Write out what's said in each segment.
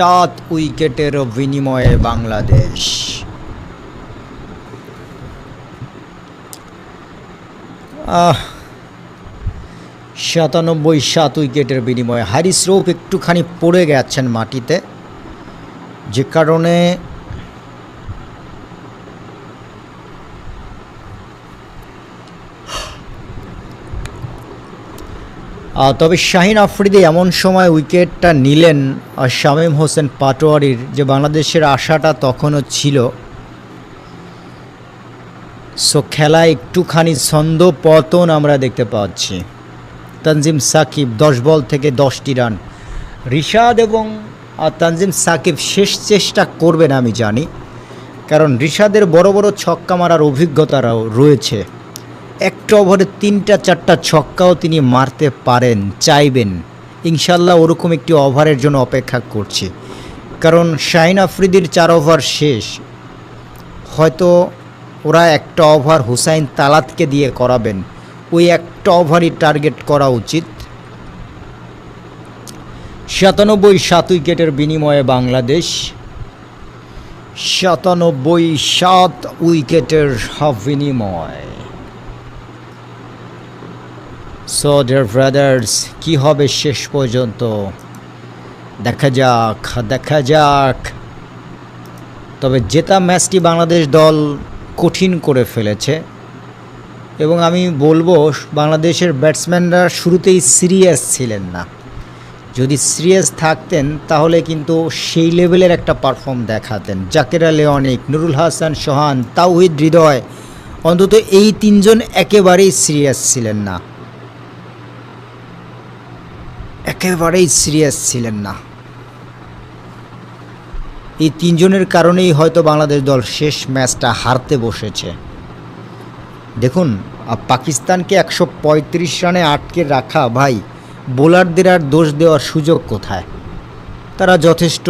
সাত উইকেটের বিনিময়ে বাংলাদেশ। আহ, সাতানব্বই সাত উইকেটের বিনিময়ে হারিস রৌফ একটুখানি পড়ে গেছেন মাটিতে। যে কারণে তবে শাহিন আফ্রিদি এমন সময় উইকেটটা নিলেন শামীম হোসেন পাটোয়ারির যে বাংলাদেশের আশাটা তখনও ছিল। সো খেলা একটুখানি ছন্দ পতন আমরা দেখতে পাচ্ছি। তানজিম সাকিব দশ বল থেকে দশটি রান। রিশাদ এবং তানজিম সাকিব শেষ চেষ্টা করবেন আমি জানি। কারণ রিশাদের বড় বড় ছক্কা মারার অভিজ্ঞতারাও রয়েছে। একটা ওভারে তিনটা, চারটা ছক্কাও তিনি মারতে পারেন, চাইবেন। ইনশাল্লাহ ওরকম একটি ওভারের জন্য অপেক্ষা করছি। কারণ শাহিন আফ্রিদির চার ওভার শেষ। হয়তো ওরা একটা ওভার হুসাইন তালাতকে দিয়ে করাবেন। ওই একটা ওভারই টার্গেট করা উচিত। সাতানব্বই সাত উইকেটের বিনিময়ে বাংলাদেশ। সাতানব্বই সাত উইকেটের বিনিময়। সো ডিয়ার ব্রাদার্স কি হবে শেষ পর্যন্ত? দেখা যাক দেখা যাক। তবে জেতা ম্যাচটি বাংলাদেশ দল কঠিন করে ফেলেছে। এবং আমি বলব, বাংলাদেশের ব্যাটসম্যানরা শুরুতেই সিরিয়াস ছিলেন না। যদি সিরিয়াস থাকতেন, তাহলে কিন্তু সেই লেভেলের একটা পারফর্ম দেখাতেন। জাকেরা লেওয়ানিক নুরুল হাসান, সোহান, তাওহিদ, হৃদয়, অন্তত এই তিনজন একেবারেই সিরিয়াস ছিলেন না। একেবারেই সিরিয়াস ছিলেন না। এই তিনজনের কারণেই হয়তো বাংলাদেশ দল শেষ ম্যাচটা হারতে বসেছে। দেখুন পাকিস্তানকে একশো পঁয়ত্রিশ রানে আটকে রাখা ভাই, বোলারদের আর দোষ দেওয়ার সুযোগ কোথায়? তারা যথেষ্ট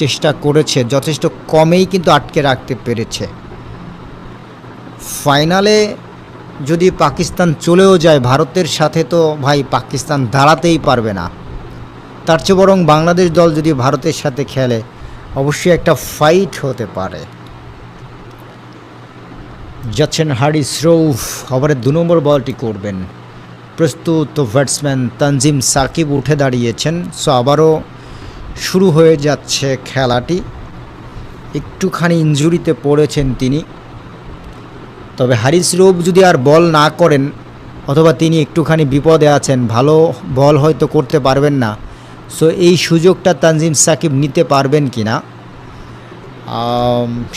চেষ্টা করেছে, যথেষ্ট কমেই কিন্তু আটকে রাখতে পেরেছে। ফাইনালে যদি পাকিস্তান চলেও যায়, ভারতের সাথে তো ভাই পাকিস্তান দাঁড়াতেই পারবে না। তার চেয়ে বরং বাংলাদেশ দল যদি ভারতের সাথে খেলে, অবশ্যই একটা ফাইট হতে পারে। যাচ্ছেন হারিস রৌফ ওভারের দু নম্বর বলটি করবেন। প্রস্তুত ব্যাটসম্যান তানজিম সাকিব উঠে দাঁড়িয়েছেন। সো আবারও শুরু হয়ে যাচ্ছে খেলাটি। একটুখানি ইঞ্জুরিতে পড়েছেন তিনি। তবে হারিস রৌফ যদি আর বল না করেন, অথবা তিনি একটুখানি বিপদে আছেন, ভালো বল হয়তো করতে পারবেন না। সো এই সুযোগটা তানজিম সাকিব নিতে পারবেন কি না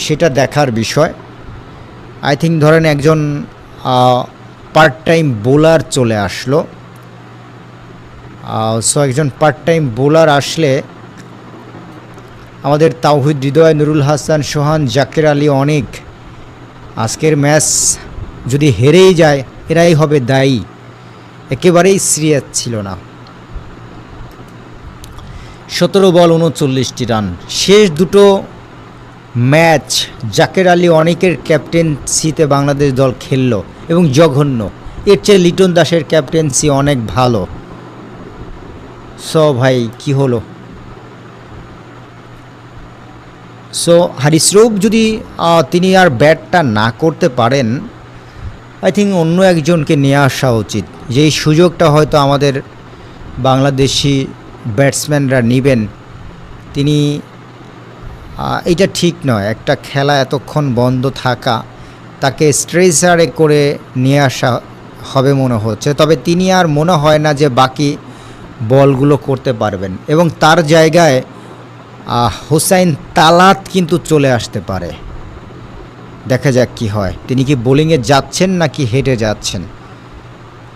সেটা দেখার বিষয়। আই থিঙ্ক ধরেন একজন পার্ট টাইম বোলার চলে আসলো। সো একজন পার্ট টাইম বোলার আসলে আমাদের তাওহিদ হৃদয়, নুরুল হাসান, সোহান, জাকের আলী অনেক আজকের ম্যাচ যদি হেরেই যায়, এরাই হবে দায়ী। একেবারেই সিরিয়াস ছিল না। সতেরো বল উনচল্লিশটি রান। শেষ দুটো ম্যাচ জাকের আলী অনেকের ক্যাপ্টেন্সিতে বাংলাদেশ দল খেলল এবং জঘন্য। এর চেয়ে লিটন দাসের ক্যাপ্টেন্সি অনেক ভালো। স ভাই, কি হলো? সো হারিসরৌফ যদি তিনি আর ব্যাটটা না করতে পারেন আই থিঙ্ক অন্য একজনকে নিয়ে আসা উচিত। যেই সুযোগটা হয়তো আমাদের বাংলাদেশি ব্যাটসম্যানরা নেবেন, তিনি এটা ঠিক নয়। একটা খেলা এতক্ষণ বন্ধ থাকা, তাকে স্ট্রেসারে করে নিয়ে আসা হবে মনে হচ্ছে। তবে তিনি আর মনে হয় না যে বাকি বলগুলো করতে পারবেন। এবং তার জায়গায় হোসাইন তালাত কিন্তু চলে আসতে পারে। দেখা যাক কি হয়। তিনি কি বোলিংয়ে যাচ্ছেন নাকি হেঁটে যাচ্ছেন?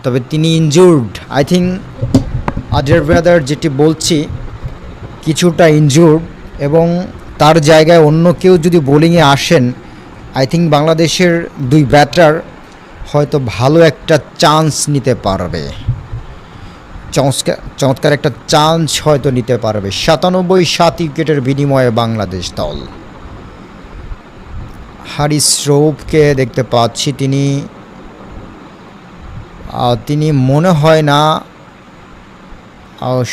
তবে তিনি ইনজুর্ড আই থিঙ্ক আজের ব্রাদার যেটি বলছি, কিছুটা ইনজুর্ড এবং তার জায়গায় অন্য কেউ যদি বোলিংয়ে আসেন আই থিঙ্ক বাংলাদেশের দুই ব্যাটার হয়তো ভালো একটা চান্স নিতে পারবে। চমৎকার চমৎকার একটা চান্স হয়তো নিতে পারবে। সাতানব্বই সাত উইকেটের বিনিময়ে বাংলাদেশ দল। হারিস রৌফকে দেখতে পাচ্ছি তিনি। তিনি মনে হয় না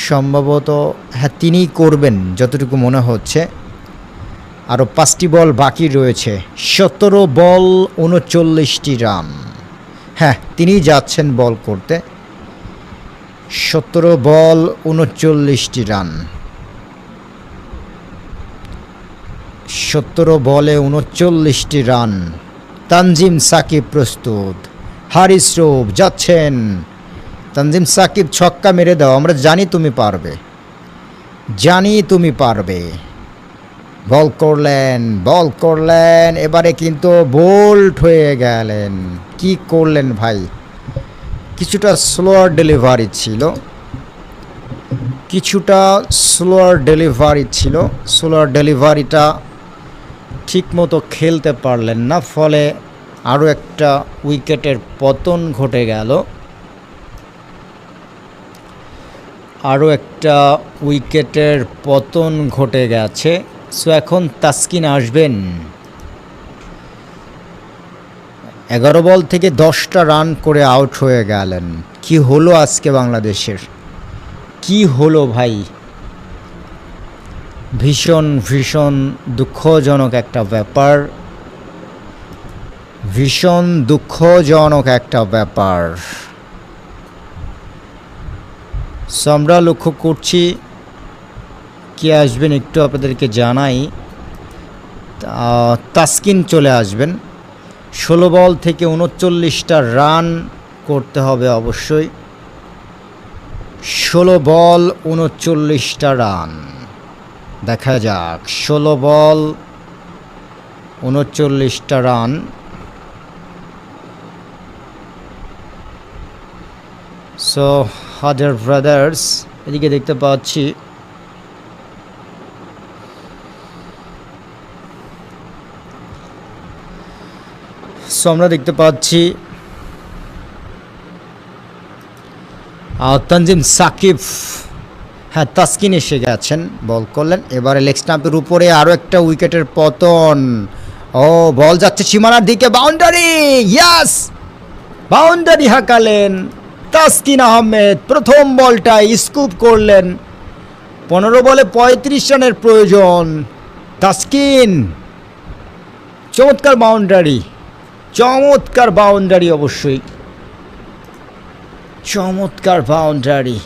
সম্ভবত হ্যাঁ তিনিই করবেন, যতটুকু মনে হচ্ছে। আরও পাঁচটি বল বাকি রয়েছে। সতেরো বল, উনচল্লিশটি রান। হ্যাঁ তিনিই যাচ্ছেন বল করতে। সতেরো বল, উনচল্লিশটি রান। সতেরো বলে উনচল্লিশটি রান। তানজিম সাকিব প্রস্তুত। হারিস রূপ যাচ্ছেন। তানজিম সাকিব ছক্কা মেরে দাও, আমরা জানি তুমি পারবে। জানি তুমি পারবে। বল করলেন বল করলেন, এবারে কিন্তু বোল্ড হয়ে গেলেন। কি করলেন ভাই? কিছুটা স্লোয়ার ডেলিভারি ছিল। কিছুটা স্লোয়ার ডেলিভারি ছিল। স্লোয়ার ডেলিভারিটা ঠিকমতো খেলতে পারলেন না, ফলে আরও একটা উইকেটের পতন ঘটে গেল। আরও একটা উইকেটের পতন ঘটে গেছে। সো এখন তাসকিন আসবেন। এগারো বল থেকে দশটা রান করে আউট হয়ে গেলেন। কি হলো আজকে বাংলাদেশের? কি হলো ভাই? ভীষণ ভীষণ দুঃখজনক একটা ব্যাপার। ভীষণ দুঃখজনক একটা ব্যাপার। সো আমরা লক্ষ্য করছি, কে আসবেন একটু আপনাদেরকে জানাই। তাসকিন চলে আসবেন। ষোলো বল থেকে উনচল্লিশটা রান করতে হবে অবশ্যই। ষোলো বল, উনচল্লিশটা রান। দেখা যাক, ষোলো বল, উনচল্লিশটা রান। সো হাজার ব্রাদার্স এদিকে দেখতে পাচ্ছি সো আমরা দেখতে পাচ্ছি। তানজিম সাকিব হ্যাঁ তাসকিন এসে গেছেন, বল করলেন। এবারে লেগ স্টাম্পের উপরে আরও একটা উইকেটের পতন। ও, বল যাচ্ছে সীমানার দিকে, বাউন্ডারি, ইয়াস! বাউন্ডারি হাঁকালেন তাসকিন আহমেদ, প্রথম বলটা স্কুপ করলেন। পনেরো বলে পঁয়ত্রিশ রানের প্রয়োজন, তাসকিন। চমৎকার বাউন্ডারি। চমৎকার বাউন্ডারি অবশ্যই। চমৎকার বাউন্ডারি।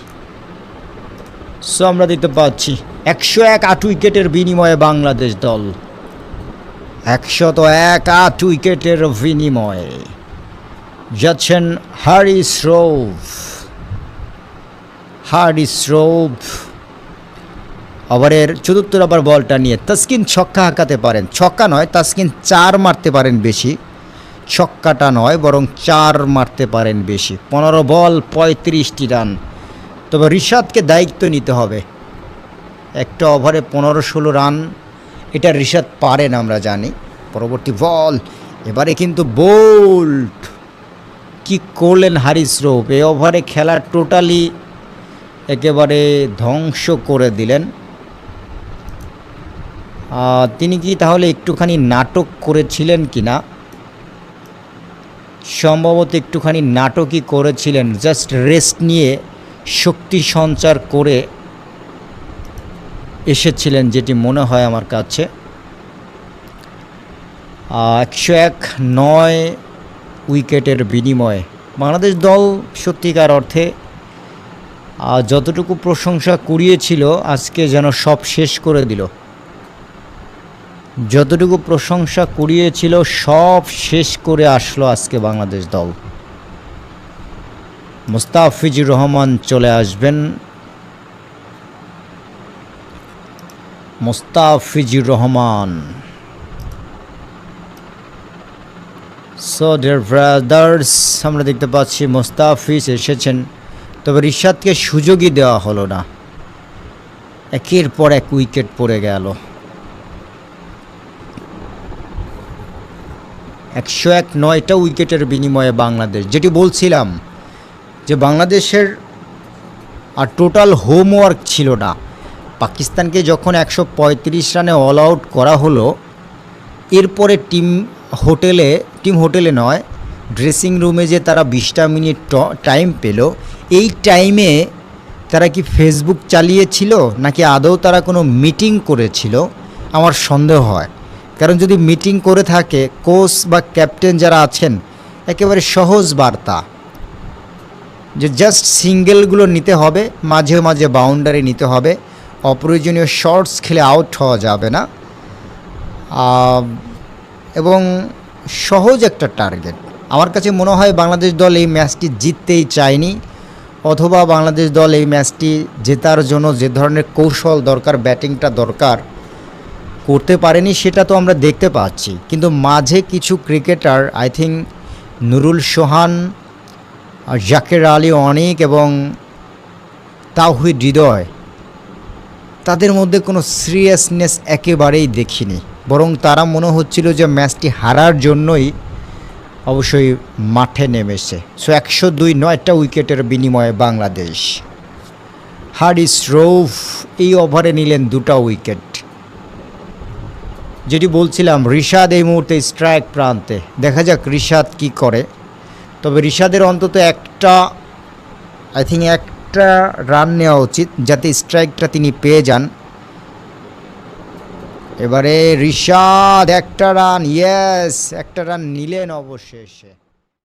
সো আমরা দেখতে পাচ্ছি, একশো এক আট উইকেটের বিনিময়ে বাংলাদেশ দল। একশত এক আট উইকেটের বিনিময়ে। যাচ্ছেন হারিস রৌফ। হারিস রৌফ। ওভারের চতুর্থ ওভার বলটা নিয়ে তাসকিন ছক্কা হাঁকাতে পারেন। ছক্কা নয়, তাসকিন চার মারতে পারেন বেশি। ছক্কাটা নয়, বরং চার মারতে পারেন বেশি। পনেরো বল, পঁয়ত্রিশটি রান। তবে ঋষাদকে দায়িত্ব নিতে হবে। একটা ওভারে পনেরো ষোলো রান, এটা রিশাদ পারেন আমরা জানি। পরবর্তী বল, এবারে কিন্তু বোল্ড। কি করলেন হারিস রৌপ এই ওভারে খেলা টোটালি একেবারে ধ্বংস করে দিলেন। তিনি কি তাহলে একটুখানি নাটক করেছিলেন কি না সম্ভবত একটুখানি নাটকই করেছিলেন। জাস্ট রেস্ট নিয়ে শক্তি সঞ্চার করে এসেছিলেন, যেটি মনে হয় আমার কাছে। একশো এক নয় উইকেটের বিনিময়ে। বাংলাদেশ দল সত্যিকার অর্থে যতটুকু প্রশংসা কুড়িয়েছিল, আজকে যেন সব শেষ করে দিল। যতটুকু প্রশংসা কুড়িয়েছিল, সব শেষ করে আসলো আজকে বাংলাদেশ দল। মুস্তাফিজুর রহমান চলে আসবেন। Mustafizur Rahman. So dear brothers আমরা দেখতে পাচ্ছি মোস্তাফিজ এসেছেন। তবে রিশাদকে সুযোগই দেওয়া হলো না। একের পর এক উইকেট পড়ে গেল। একশো এক নয়টা উইকেটের বিনিময়ে বাংলাদেশ। যেটি বলছিলাম যে বাংলাদেশের আর টোটাল হোমওয়ার্ক ছিল না। পাকিস্তানকে যখন একশো পঁয়ত্রিশ রানে অল আউট করা হলো, এরপরে টিম হোটেলে টিম হোটেলে নয় ড্রেসিং রুমে যে তারা বিশটা মিনিট টাইম পেল, এই টাইমে তারা কি ফেসবুক চালিয়েছিল নাকি আদৌ তারা কোনো মিটিং করেছিল? আমার সন্দেহ হয়। কারণ যদি মিটিং করে থাকে, কোচ বা ক্যাপ্টেন যারা আছেন, একেবারে সহজ বার্তা। যে জাস্ট সিঙ্গেলগুলো নিতে হবে, মাঝে মাঝে বাউন্ডারি নিতে হবে, অপ্রয়োজনীয় শর্টস খেলে আউট হওয়া যাবে না। এবং সহজ একটা টার্গেট। আমার কাছে মনে হয় বাংলাদেশ দল এই ম্যাচটি জিততেই চায়নি, অথবা বাংলাদেশ দল এই ম্যাচটি জেতার জন্য যে ধরনের কৌশল দরকার, ব্যাটিংটা দরকার করতে পারেনি, সেটা তো আমরা দেখতে পাচ্ছি। কিন্তু মাঝে কিছু cricketer I think Nurul Sohan আর জাকের আলী অনিক এবং তাওহিদ হৃদয়, তাদের মধ্যে কোনো সিরিয়াসনেস একেবারেই দেখিনি। বরং তারা মনে হচ্ছিল যে ম্যাচটি হারার জন্যই অবশ্যই মাঠে নেমেছে। সো একশো দুই নয়টা উইকেটের বিনিময়ে বাংলাদেশ। হারিস রৌফ এই ওভারে নিলেন দুটা উইকেট। যেটি বলছিলাম ঋষাদ এই মুহূর্তে স্ট্রাইক প্রান্তে। দেখা যাক ঋষাদ কি করে। তবে ঋষাদের অন্তত একটা আই থিঙ্ক একটা রান নেওয়া উচিত, যাতে স্ট্রাইকটা তিনি পেয়ে যান। এবারে ঋষাদ একটা রান ইয়েস একটা রান নিলেন অবশেষে।